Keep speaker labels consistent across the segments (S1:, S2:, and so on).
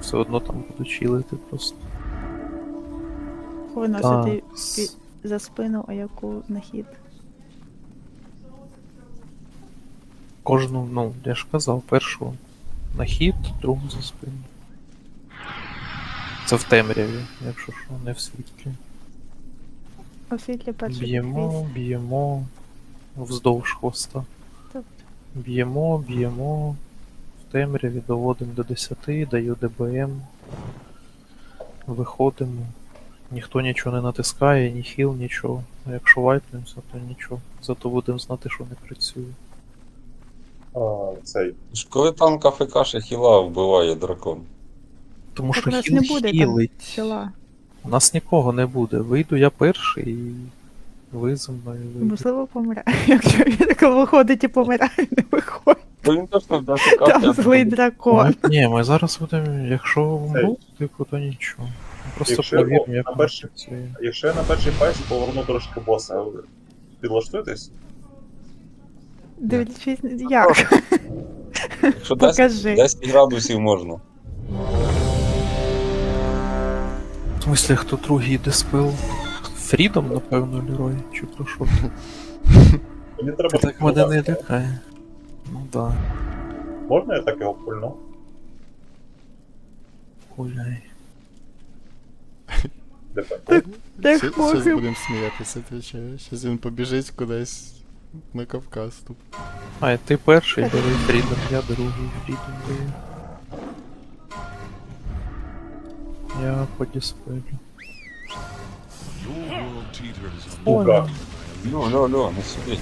S1: все одно там буду чилити просто.
S2: Виносити
S1: Так.
S2: пі- за спину, а яку на хід.
S1: Кожну, ну, я ж казав, першу на хід, другу за спину. Це в темряві, якщо що, не в світлі.
S2: У світлі перший
S1: Б'ємо, б'ємо вздовж хвоста.
S2: Добре.
S1: Б'ємо, б'ємо. Темряві доводимо до 10, даю ДБМ. Виходимо. Ніхто нічого не натискає, ні хіл, нічого. А якщо вайпнемося, то нічого. Зато будемо знати, що не працює.
S3: А, цей.
S4: Ж Коли танк АФК хіла вбиває дракон.
S1: Тому
S2: Так
S1: що
S2: у нас
S1: хіл
S2: не буде там
S1: хілить. У нас нікого не буде. Вийду я перший і ви зі мною вийдете.
S2: Можливо, помре. Якщо він коли виходить і помирає, не виходить.
S4: То він точно в АФК.
S2: Там злий дракон.
S1: Ні, ми зараз будемо, якщо
S3: Цей.
S1: вмру, типу, то нічого. Просто
S3: Якщо
S1: провіримо,
S3: на
S1: як
S3: перший-
S1: працює.
S3: Якщо я на перший файт поверну трошки боса, ви підлаштуєтесь?
S2: Дивлячись, як.
S4: Якщо 10,
S2: Покажи.
S4: 10 градусів можна.
S1: В смысле, хто другий диспел? Фрідом, напевно, Лерой, чи про що?
S3: Мені треба.
S1: Так мене не лякає. Ну да,
S3: Можна я так його пульну?
S1: гуляй.
S3: Де так?
S2: Так
S5: Зараз
S2: похиб.
S5: будемо сміятися, отвечаю. Зараз він побіжить кудись на Кавказ тут.
S1: А, і ти перший бери Фрідом, я другий Фрідом даю. Я по диспелю.
S3: Сука.
S4: Ну, ну, ну, не сюди.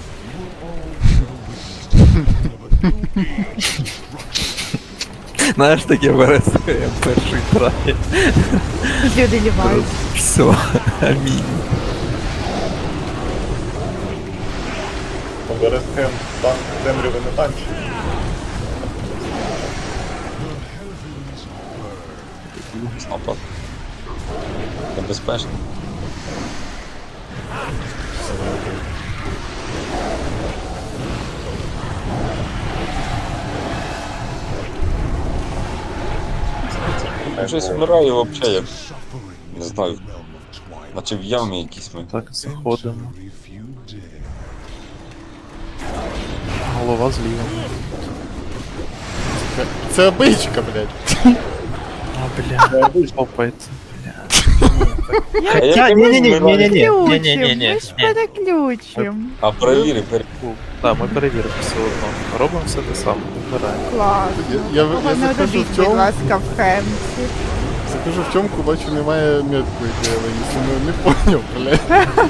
S1: Знаєш, таке бере перший трай.
S2: Люди лівають.
S1: Все, амінь.
S3: Берестхем танк темряви не танчить.
S4: Напад. Небезпечно. Щось вмирає взагалі. Не знаю. Наче в ямі якісь ми.
S1: Так, заходимо. Голова зліва.
S5: Це обичка, блядь.
S1: А, бля, попається. Ні,
S4: вмираємо?
S1: ні.
S2: Переключим, ми ж.
S4: А перевіри, перевіри.
S1: Так, ми перевіримо все одно. Робимо все те саме, вибираємо.
S5: Я- я-
S2: Кого не
S5: захожу
S2: робіть,
S5: в
S2: будь
S5: цьому.
S2: ласка, в хемці.
S5: Захожу в тьомку, бачу, немає метку, яку я виніс. Ну, не поняв, блядь.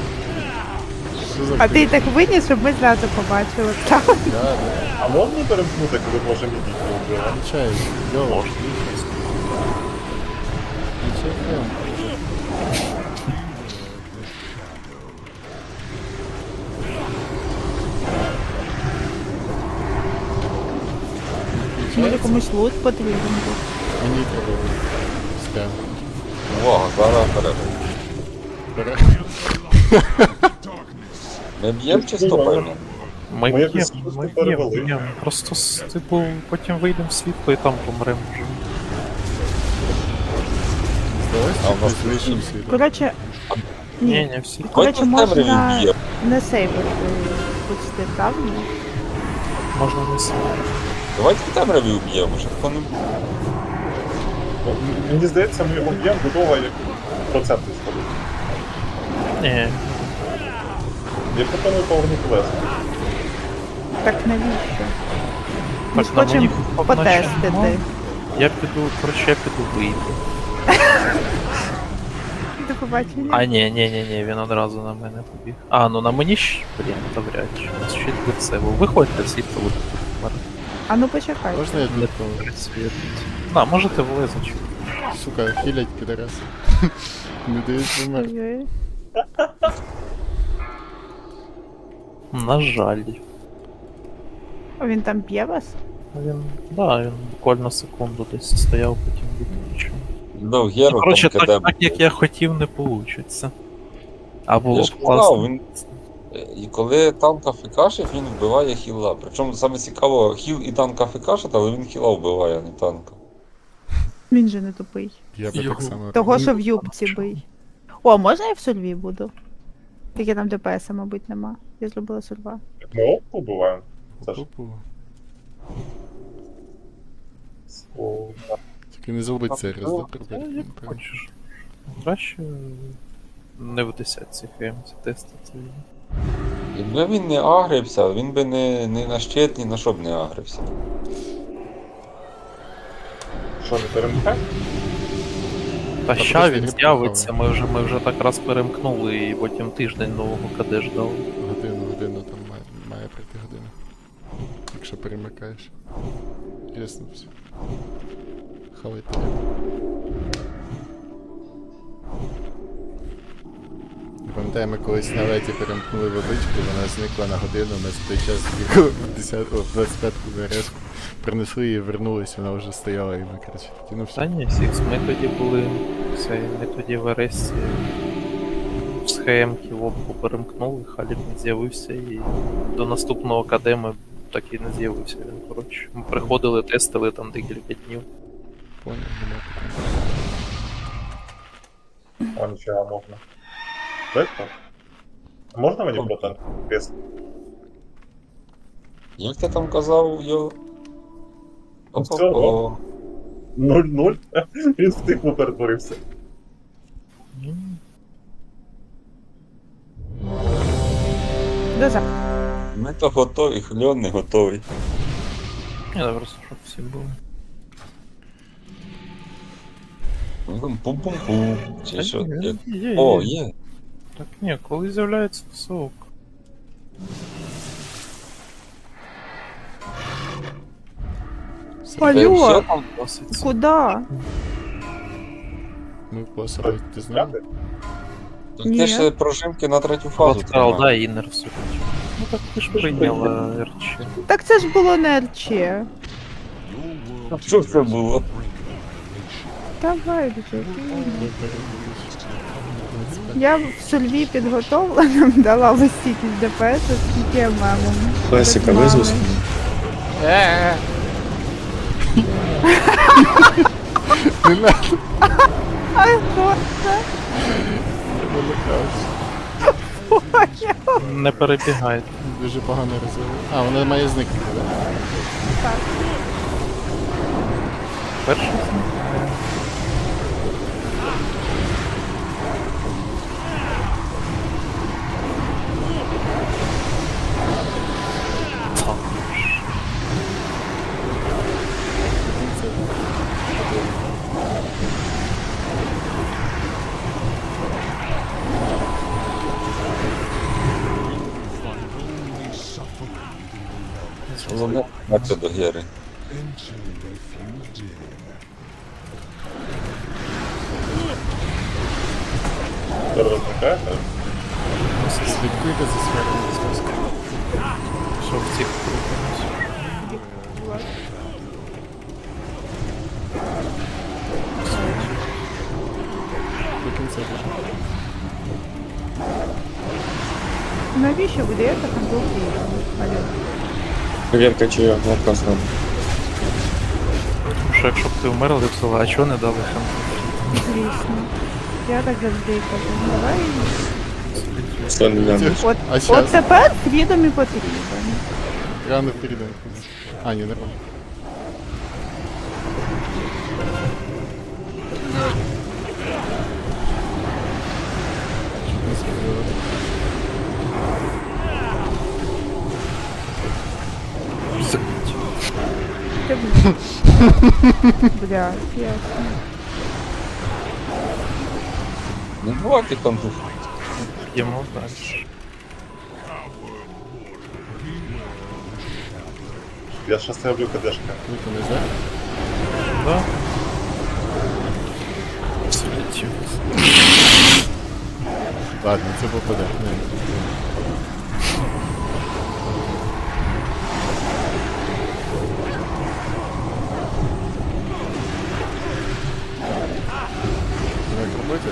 S5: Що за
S2: А ти
S5: хуйня?
S2: так виніс, щоб ми зразу побачили.
S5: Да, да.
S3: А можна перемкнути, коли може мідіть вбили?
S5: Включай, йо.
S2: Може комусь лут потрібен був.
S5: Мені треба.
S4: Увага, зараз.
S5: Бере.
S4: Ми б'ємо чисто, певно.
S1: Ми б'ємо, ми
S3: просто
S1: б'ємо, Просто, типу, потім вийдемо в світло і там помремо
S4: А в нас
S5: вийшов світло.
S2: Коротше,
S1: Ні,
S2: ні,
S1: ні, всі.
S2: коротше,
S4: Давайте в темряві
S2: можна не сейвити почти, правильно?
S1: Можна не сильно.
S4: Давайте в темряві вб'ємо, щоб хто не.
S3: Ну, Мені здається, ми його б'ємо до того, як проценти сходить.
S1: Ні,
S3: Я пропоную повернути колеса.
S2: Так навіщо? Ми ж
S1: Так, на
S2: хочемо
S1: мені
S2: потестити.
S1: я піду, коротше, я піду вийду.
S2: До побачення.
S1: А, ні, ні, ні, ні, він одразу на мене побіг. А, ну на мені ж, блін, то вряд чи. У нас щит від себе. Виходьте всі, хто буде померти.
S2: А ну почекай.
S5: Можна я
S1: Не
S5: тут
S1: працює. А, можете влезати.
S5: Сука, хілять підараси. Не дають помер.
S2: Ой-ой.
S1: На жаль.
S2: А Він там б'є вас?
S1: Він, да, він буквально секунду десь стояв, потім
S4: Дав Геру,
S1: Коротше,
S4: там
S1: так,
S4: КД.
S1: так як я хотів, не вийде. А було
S4: Я
S1: б
S4: ж казав,
S1: класно.
S4: він. е, І коли танк АФКшить, він вбиває хіла. Причому саме цікаво, хіл і танк АФКшить, але він хіла вбиває, а не танка.
S2: Він же не тупий.
S5: Я би
S1: Його.
S5: так само.
S2: Того, що в
S1: Ну,
S2: юбці бий. О, можна я в сульві буду? Тільки там ДПС, мабуть, нема. Я зробила сульва.
S3: Ми опку убиваємо. Це ж.
S5: Тупо.
S3: О,
S5: Тільки не зробить це раз, добре?
S1: як хочеш. Краще не в десятці хемці тестити.
S4: Якби він не агрився, він би не, не на щит, ні на що б не агрився.
S3: Що, не перемикай?
S1: Та ща він з'явиться, ми вже, ми вже так раз перемкнули і потім тиждень нового КД ждали.
S5: Годину, годину там має, має пройти година. Якщо перемикаєш. Ясно все. Тебе. Пам'ятаю, ми колись на леті перемкнули водичку, вона зникла на годину, ми за той час бігали в 10, о, в 25-ку ВРС, принесли її, вернулись, вона вже стояла і ми, коротше, такі, ну
S1: Та ні, Сікс, ми тоді були. Це ми тоді в Аресті з ХМки в опку перемкнули, Халік не з'явився і до наступного КД ми так і не з'явився він, коротше. Ми приходили, тестили там декілька днів.
S5: Поняв, нема питань.
S3: О, нічого можна. Дайте. Можна мені проти кресло?
S4: Як ти там казав, йо?
S3: Все,
S4: О,
S3: 0-0. Він в тиху перетворився.
S1: Ну,
S2: До за.
S4: ми то готові, хльон не готовий.
S1: Да, просто щоб всі були.
S4: Пум-пум-пум. Чи
S1: Та
S4: що?
S1: ні,
S4: Як-
S1: є, є,
S4: О,
S1: є.
S4: є.
S1: Так ні, коли з'являється сок.
S4: Та й
S2: Алло,
S4: все?
S1: Там досить.
S2: куда?
S5: Ми посадити, ти знаєш?
S3: Взяти?
S4: Так
S2: Ні.
S4: ти ж прожимки на третю фазу
S1: От сказав,
S4: тримав.
S1: да, інер суть. Ну так ти ж прийняла РЧ.
S2: Так це ж було не РЧ.
S4: Що це було?
S2: Давай вже. Я в сульві підготовлена, дала ось стільки з ДПС, скільки я мемом.
S6: Класика, визвусь.
S5: Не надо,
S2: А хто це?
S1: Не перебігайте.
S5: Дуже погано розвиває. А, вона має зникнути, так?
S2: Так.
S1: Перший
S4: Головне, бачу до Гери.
S5: Слідкуйте за сферою, будь ласка.
S1: Що в цих крутимось.
S5: До кінця.
S2: Навіщо так Алло.
S6: Проверка, чи я вопрос.
S1: Тому що якщо б ти вмерли, то а чого не дали хем?
S2: Звісно. Я так завжди кажу. «Ну, Давай.
S6: Не?
S2: От,
S5: А
S2: от
S5: щас?
S2: тепер фрідом і Я
S5: не вперед. А, ні, не
S2: Щоб Бля, ясно.
S4: Не бувайте там дух.
S1: Йдемо далі.
S3: Я щас роблю КДшка.
S5: Ніхто не знає.
S1: Да. Слетів.
S5: Ладно, це попаде. Не. Як робити?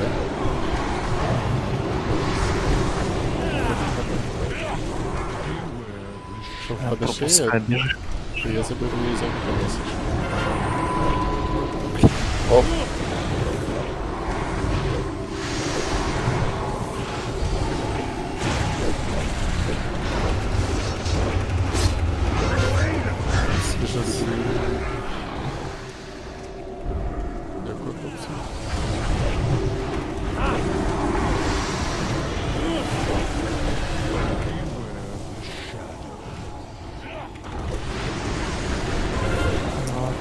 S5: Що впаде
S1: Пропускай, біжи.
S5: що я заберу її за колеса.
S4: Оп.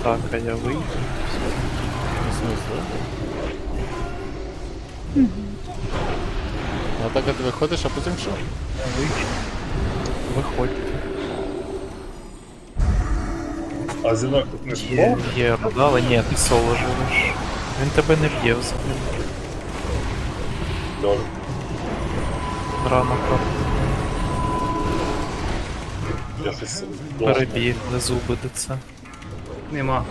S1: Ну так, а я вийду.
S5: Смисло. А так от виходиш, а потім що?
S1: Виходьте.
S3: А зі мною тут не
S1: Є,
S3: спав?
S1: є але ні, ти соло живеш. Він тебе не б'є взагалі.
S3: Добре.
S1: Рано про
S3: Я щось довго.
S1: перебіг, не зуби де це.
S7: Нема.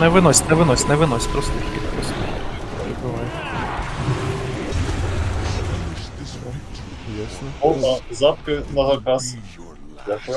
S1: Не винось, не винось, не винось, просто хід.
S5: Ясно.
S3: Опа, запки на заказ. Дякую.